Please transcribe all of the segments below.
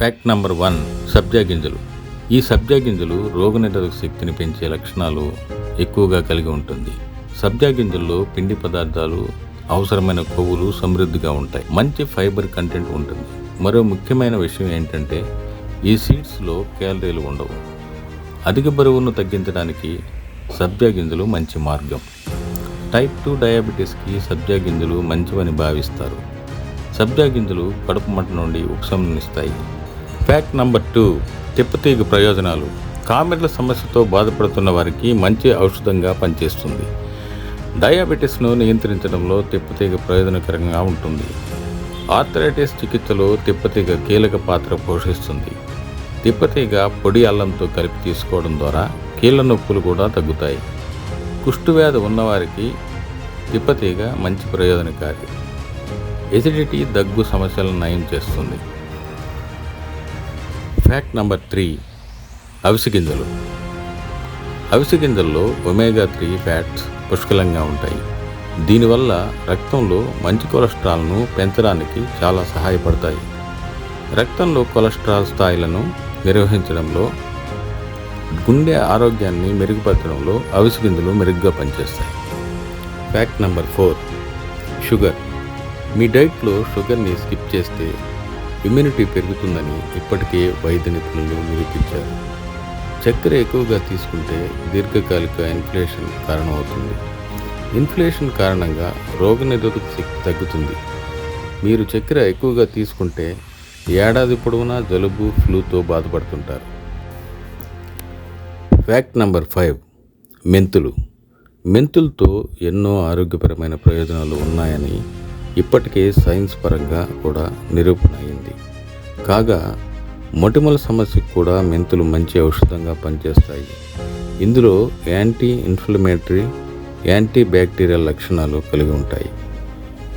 Fact number one సబ్జా గింజలు ఈ సబ్జా గింజలు రోగనిరోధక శక్తిని పెంచే లక్షణాలు ఎక్కువగా కలిగి ఉంటుంది. సబ్జా గింజల్లో పిండి పదార్థాలు అవసరమైన కొవ్వులు సమృద్ధిగా ఉంటాయి. మంచి ఫైబర్ కంటెంట్ ఉంటుంది. మరో ముఖ్యమైన విషయం ఏంటంటే ఈ సీడ్స్లో క్యాలరీలు ఉండవు. అధిక బరువును తగ్గించడానికి సబ్జా గింజలు మంచి మార్గం. టైప్ టూ డయాబెటీస్కి సబ్జా గింజలు మంచివని భావిస్తారు. సబ్జా గింజలు కడుపు మంట నుండి ఉపశమనిస్తాయి ఫ్యాక్ట్ నంబర్ టూ తిప్పతీగ ప్రయోజనాలు. కామెర్ల సమస్యతో బాధపడుతున్న వారికి మంచి ఔషధంగా పనిచేస్తుంది. డయాబెటీస్ను నియంత్రించడంలో తిప్పతీగ ప్రయోజనకరంగా ఉంటుంది. ఆర్థరైటిస్ చికిత్సలో తిప్పతీగ కీలక పాత్ర పోషిస్తుంది. తిప్పతీగ పొడి అల్లంతో కలిపి తీసుకోవడం ద్వారా కీళ్ళ నొప్పులు కూడా తగ్గుతాయి. కుష్ఠవ్యాధి ఉన్నవారికి తిప్పతీగ మంచి ప్రయోజనకారి. ఎసిడిటీ దగ్గు సమస్యలను నయం చేస్తుంది. ఫ్యాక్ట్ నంబర్ త్రీ అవిసి గింజలు. అవిసి గింజల్లో ఒమేగా త్రీ ఫ్యాట్స్ పుష్కలంగా ఉంటాయి. దీనివల్ల రక్తంలో మంచి కొలెస్ట్రాల్ను పెంచడానికి చాలా సహాయపడతాయి. రక్తంలో కొలెస్ట్రాల్ స్థాయిలను నిర్వహించడంలో గుండె ఆరోగ్యాన్ని మెరుగుపరచడంలో అవిసె గింజలు మెరుగ్గా పనిచేస్తాయి. Fact number four sugar. మీ డైట్లో షుగర్ని స్కిప్ చేస్తే ఇమ్యూనిటీ పెరుగుతుందని ఇప్పటికే వైద్య నిపుణులు నిరూపించారు. చక్కెర ఎక్కువగా తీసుకుంటే దీర్ఘకాలిక ఇన్ఫ్లేషన్ కారణమవుతుంది. ఇన్ఫ్లేషన్ కారణంగా రోగనిరోధక శక్తి తగ్గుతుంది. మీరు చక్కెర ఎక్కువగా తీసుకుంటే ఏడాది పొడవునా జలుబు ఫ్లూతో బాధపడుతుంటారు. ఫ్యాక్ట్ నంబర్ ఫైవ్ మెంతులు. మెంతులతో ఎన్నో ఆరోగ్యపరమైన ప్రయోజనాలు ఉన్నాయని ఇప్పటికే సైన్స్ పరంగా కూడా నిరూపణ అయింది. కాగా మొటిమల సమస్యకు కూడా మెంతులు మంచి ఔషధంగా పనిచేస్తాయి. ఇందులో యాంటీ ఇన్ఫ్లమేటరీ యాంటీ బ్యాక్టీరియల్ లక్షణాలు కలిగి ఉంటాయి.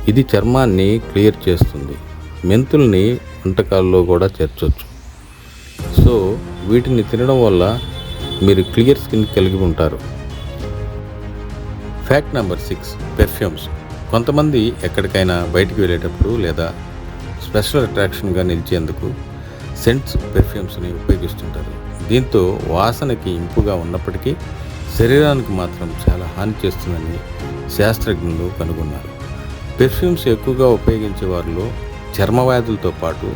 ఇది చర్మాన్ని క్లియర్ చేస్తుంది. మెంతుల్ని వంటకాల్లో కూడా చేర్చవచ్చు సో వీటిని తినడం వల్ల మీరు క్లియర్ స్కిన్ కలిగి ఉంటారు. Fact number six perfumes. కొంతమంది ఎక్కడికైనా బయటికి వెళ్ళేటప్పుడు లేదా స్పెషల్ అట్రాక్షన్గా నిలిచేందుకు సెంట్స్ పెర్ఫ్యూమ్స్ని ఉపయోగిస్తుంటారు. దీంతో వాసనకి ఇంపుగా ఉన్నప్పటికీ శరీరానికి మాత్రం చాలా హాని చేస్తుందని శాస్త్రజ్ఞులు కనుగొన్నారు. పెర్ఫ్యూమ్స్ ఎక్కువగా ఉపయోగించే వారిలో చర్మ వ్యాధులతో పాటు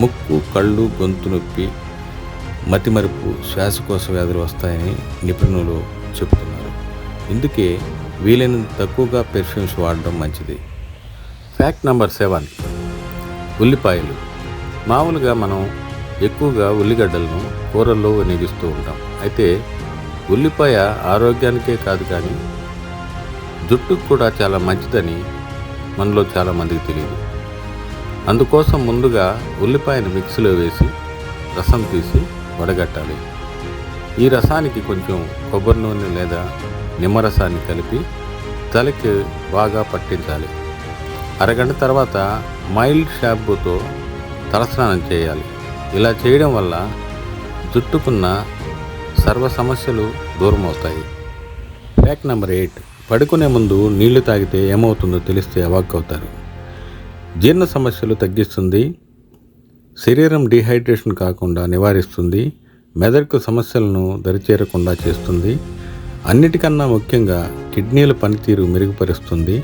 ముక్కు కళ్ళు గొంతు నొప్పి మతిమరుపు శ్వాసకోశ వ్యాధులు వస్తాయని నిపుణులు చెబుతున్నారు. ఇందుకే వీలైనంత తక్కువగా పెర్ఫ్యూమ్స్ వాడడం మంచిది. ఫ్యాక్ట్ నెంబర్ సెవెన్ ఉల్లిపాయలు. మామూలుగా మనం ఎక్కువగా ఉల్లిగడ్డలను కూరల్లో వినియోగిస్తూ ఉంటాం. అయితే ఉల్లిపాయ ఆరోగ్యానికే కాదు కానీ జుట్టుకు కూడా చాలా మంచిదని మనలో చాలామందికి తెలియదు. అందుకోసం ముందుగా ఉల్లిపాయను మిక్సీలో వేసి రసం తీసి వడగట్టాలి. ఈ రసానికి కొంచెం కొబ్బరి నూనె లేదా నిమ్మరసాన్ని కలిపి తలకి బాగా పట్టించాలి. అరగంట తర్వాత మైల్డ్ షాంపూతో తలస్నానం చేయాలి. ఇలా చేయడం వల్ల జుట్టుకున్న సర్వ సమస్యలు దూరమవుతాయి. Fact fact number eight. పడుకునే ముందు నీళ్ళు తాగితే ఏమవుతుందో తెలిస్తే అవాక్ అవుతారు జీర్ణ సమస్యలు తగ్గిస్తుంది. శరీరం డిహైడ్రేషన్ కాకుండా నివారిస్తుంది. మెదడుకు సమస్యలను దరిచేరకుండా చేస్తుంది. అన్నిటికన్నా ముఖ్యంగా కిడ్నీల పనితీరు మెరుగుపరుస్తుంది.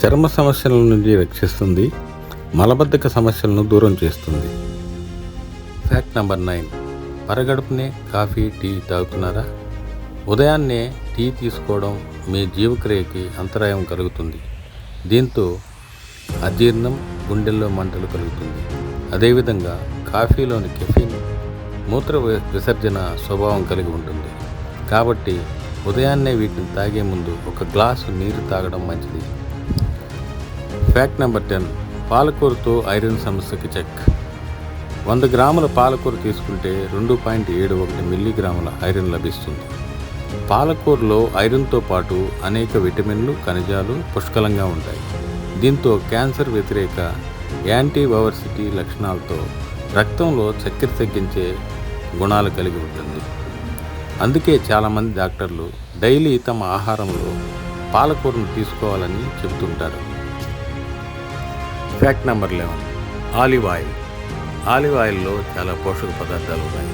చర్మ సమస్యల నుండి రక్షిస్తుంది. మలబద్ధక సమస్యలను దూరం చేస్తుంది. ఫ్యాక్ట్ నెంబర్ నైన్ పరగడుపునే కాఫీ టీ తాగుతున్నారా? ఉదయాన్నే టీ తీసుకోవడం మీ జీవక్రియకి అంతరాయం కలుగుతుంది. దీంతో అజీర్ణం గుండెల్లో మంటలు కలుగుతుంది. అదేవిధంగా కాఫీలోని కెఫీన్ మూత్ర విసర్జన స్వభావం కలిగి ఉంటుంది. కాబట్టి ఉదయాన్నే వీటిని తాగే ముందు ఒక గ్లాసు నీరు తాగడం మంచిది. ఫ్యాక్ట్ నెంబర్ టెన్ పాలకూరతో ఐరన్ సమస్యకి చెక్. వంద గ్రాముల పాలకూర తీసుకుంటే రెండు పాయింట్ ఏడు ఒకటి మిల్లీగ్రాముల ఐరన్ లభిస్తుంది. పాలకూరలో ఐరన్తో పాటు అనేక విటమిన్లు ఖనిజాలు పుష్కలంగా ఉంటాయి. దీంతో క్యాన్సర్ వ్యతిరేక యాంటీబవర్సిటీ లక్షణాలతో రక్తంలో చక్కెర తగ్గించే గుణాలు కలిగి ఉంటుంది. అందుకే చాలామంది డాక్టర్లు డైలీ తమ ఆహారంలో పాలకూరను తీసుకోవాలని చెబుతుంటారు. Fact number eleven olive oil olive ఆయిల్లో చాలా పోషక పదార్థాలు ఉన్నాయి.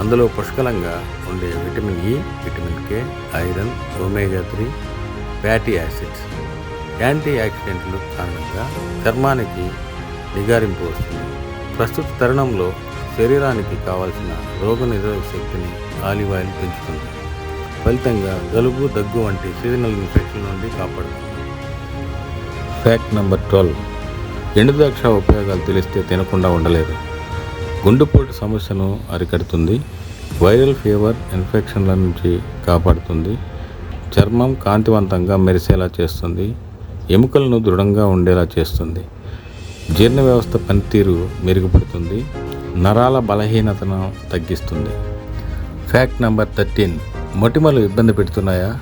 అందులో పుష్కలంగా ఉండే vitamin E vitamin K iron omega three fatty acids anti యాక్సిడెంట్లు కారణంగా చర్మానికి నిగారింపు వస్తుంది. ప్రస్తుత తరుణంలో శరీరానికి కావాల్సిన రోగనిరోధక శక్తిని ఆలివ్ ఆయిల్ పెంచుతుంది. ఫలితంగా జలుబు దగ్గు వంటి సీజనల్ ఇన్ఫెక్షన్ నుండి కాపాడుతుంది. ఫ్యాక్ట్ నెంబర్ ట్వెల్వ్ ఎండుద్రాక్ష ఉపయోగాలు తెలిస్తే తినకుండా ఉండలేదు. గుండెపోటు సమస్యను అరికడుతుంది. వైరల్ ఫీవర్ ఇన్ఫెక్షన్ల నుంచి కాపాడుతుంది. చర్మం కాంతివంతంగా మెరిసేలా చేస్తుంది. ఎముకలను దృఢంగా ఉండేలా చేస్తుంది. జీర్ణ వ్యవస్థ పనితీరు మెరుగుపడుతుంది నరాల బలహీనతను తగ్గిస్తుంది. ఫ్యాక్ట్ నెంబర్ థర్టీన్ మొటిమలు ఇబ్బంది పెడుతున్నాయా?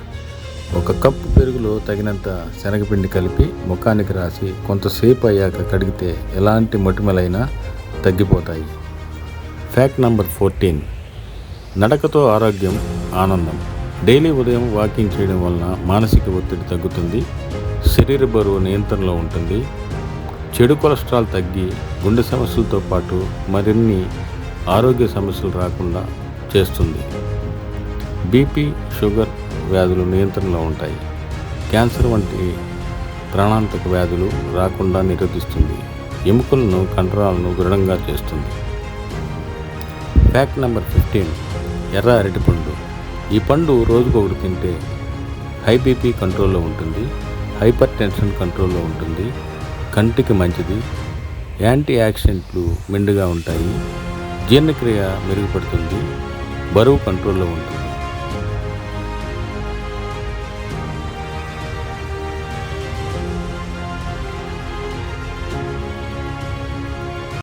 ఒక కప్పు పెరుగులో తగినంత శనగపిండి కలిపి ముఖానికి రాసి కొంతసేపు అయ్యాక కడిగితే ఎలాంటి మొటిమలైనా తగ్గిపోతాయి. ఫ్యాక్ట్ నంబర్ ఫోర్టీన్ నడకతో ఆరోగ్యం ఆనందం. డైలీ ఉదయం వాకింగ్ చేయడం వలన మానసిక ఒత్తిడి తగ్గుతుంది శరీర బరువు నియంత్రణలో ఉంటుంది చెడు కొలెస్ట్రాల్ తగ్గి గుండె సమస్యలతో పాటు మరిన్ని ఆరోగ్య సమస్యలు రాకుండా చేస్తుంది. బీపీ షుగర్ వ్యాధులు నియంత్రణలో ఉంటాయి. క్యాన్సర్ వంటి ప్రాణాంతక వ్యాధులు రాకుండా నిరోధిస్తుంది. ఎముకలను కండరాలను దృఢంగా చేస్తుంది. ఫ్యాక్ట్ నెంబర్ ఫిఫ్టీన్ ఎర్ర అరటిపండు. ఈ పండు రోజుకొకటి తింటే హై బీపీ కంట్రోల్లో ఉంటుంది హైపర్ టెన్షన్ కంట్రోల్లో ఉంటుంది కంటికి మంచిది. యాంటీ యాక్సిడెంట్లు మెండుగా ఉంటాయి. జీర్ణక్రియ మెరుగుపడుతుంది. బరువు కంట్రోల్లో ఉంటుంది.